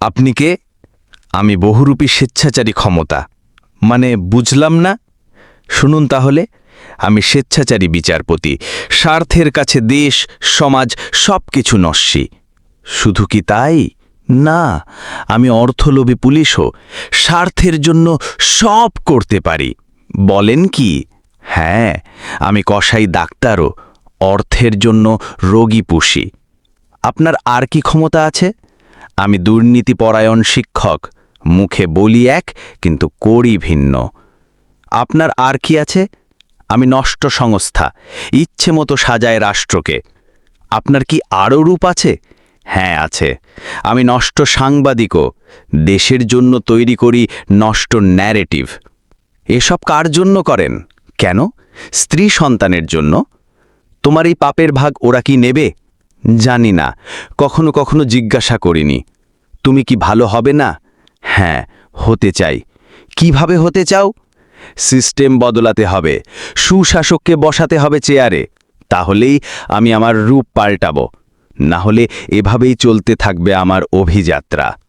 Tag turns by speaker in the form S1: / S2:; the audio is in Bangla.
S1: আপনি কে? আমি বহুরূপী স্বেচ্ছাচারী ক্ষমতা। মানে বুঝলাম না? শুনুন তাহলে, আমি স্বেচ্ছাচারী বিচারপতি, স্বার্থের কাছে দেশ, সমাজ সব কিছু নস্যি। শুধু কি তাই? না, আমি অর্থলোভী পুলিশও স্বার্থের জন্য সব করতে পারি। বলেন কি? হ্যাঁ আমি কসাই ডাক্তারও অর্থের জন্য রোগী পুষি। আপনার আর কি ক্ষমতা আছে? আমি দুর্নীতিপরায়ণ শিক্ষক, মুখে বলি এক, কিন্তু করি ভিন্ন। আপনার আর কি আছে? আমি নষ্ট সংস্থা, ইচ্ছে মতো সাজায় রাষ্ট্রকে। আপনার কি আরও রূপ আছে? হ্যাঁ আছে। আমি নষ্ট সাংবাদিকও, দেশের জন্য তৈরি করি নষ্ট ন্যারেটিভ এসব কার জন্য করেন? কেন? স্ত্রী সন্তানের জন্য? তোমার এই পাপের ভাগ ওরা কি নেবে? জানি না, কখনো কখনো জিজ্ঞাসা করিনি। তুমি কি ভালো হবে না? হ্যাঁ হতে চাই। কীভাবে হতে চাও? সিস্টেম বদলাতে হবে, সুশাসককে বসাতে হবে চেয়ারে। তাহলেই আমি আমার রূপ পাল্টাব। না হলে এভাবেই চলতে থাকবে আমার অভিযাত্রা।